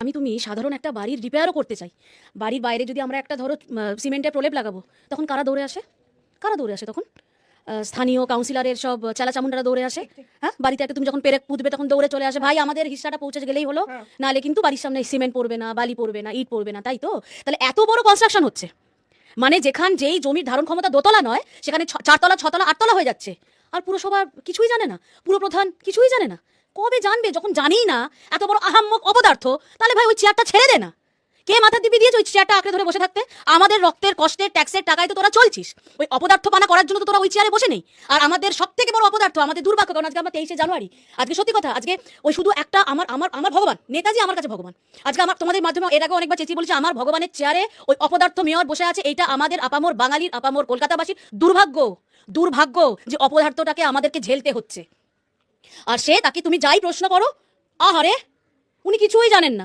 আমি তুমি সাধারণ একটা বাড়ির রিপেয়ারও করতে চাই। বাড়ির বাইরে যদি আমরা একটা ধরো সিমেন্টের প্রলেপ লাগাবো তখন কারা দৌড়ে আসে? কারা দৌড়ে আসে তখন? স্থানীয় কাউন্সিলরের সব চালাচামুন্ডারা দৌড়ে আসে হ্যাঁ? বাড়িতে একটা তুমি যখন পেরেক পুঁতবে তখন দৌড়ে চলে আসে। ভাই আমাদের হিসাটা পৌঁছে গেলেই হলো। নাহলে কিন্তু বাড়ির সামনে সিমেন্ট পড়বে না বালি পড়বে না ইট পড়বে না তাই তো? তাহলে এত বড় কনস্ট্রাকশন হচ্ছে। মানে যেখান যেই জমির ধারণ ক্ষমতা দোতলা নয় সেখানে চারতলা ছতলা আটতলা হয়ে যাচ্ছে। আর পুরসভা কিছুই জানে না। পুরপ্রধান কিছুই জানে না। কবে জানবে? যখন জানেই না, এত বড় আহাম্মক অপদার্থ, তাহলে ভাই ওই চেয়ারটা ছেড়ে দে না। কে মাথা দিবি দিয়েছে ওই চেয়ারটা আঁকড়ে ধরে বসে থাকতে? আমাদের রক্তের, কষ্টের ট্যাক্সের টাকায় তো তোরা চলছিস। ওই অপদার্থ পানা করার জন্য তো তোরা ওই চেয়ারে বসে নেই। আর আমাদের সব থেকে বড় অপদার্থ, আমাদের দুর্ভাগ্য, কারণ আজকে আমরা তেইশে জানুয়ারি। আজকে সত্যি কথা, আজকে ওই শুধু একটা আমার আমার আমার ভগবান, নেতাজি আমার কাছে ভগবান। আজকে আমার, তোমাদের মাধ্যমে এর আগে অনেকবার চেঁচিয়ে বলেছে, আমার ভগবানের চেয়ারে ওই অপদার্থ মেয়র বসে আছে, এইটা আমাদের আপামর বাঙালির, আপামর কলকাতাবাসীর দুর্ভাগ্য। দুর্ভাগ্য যে অপদার্থটাকে আমাদেরকে ঝেলতে হচ্ছে। আর সে তাকে তুমি যাই প্রশ্ন করো। আহারে উনি কিছুই জানেন না।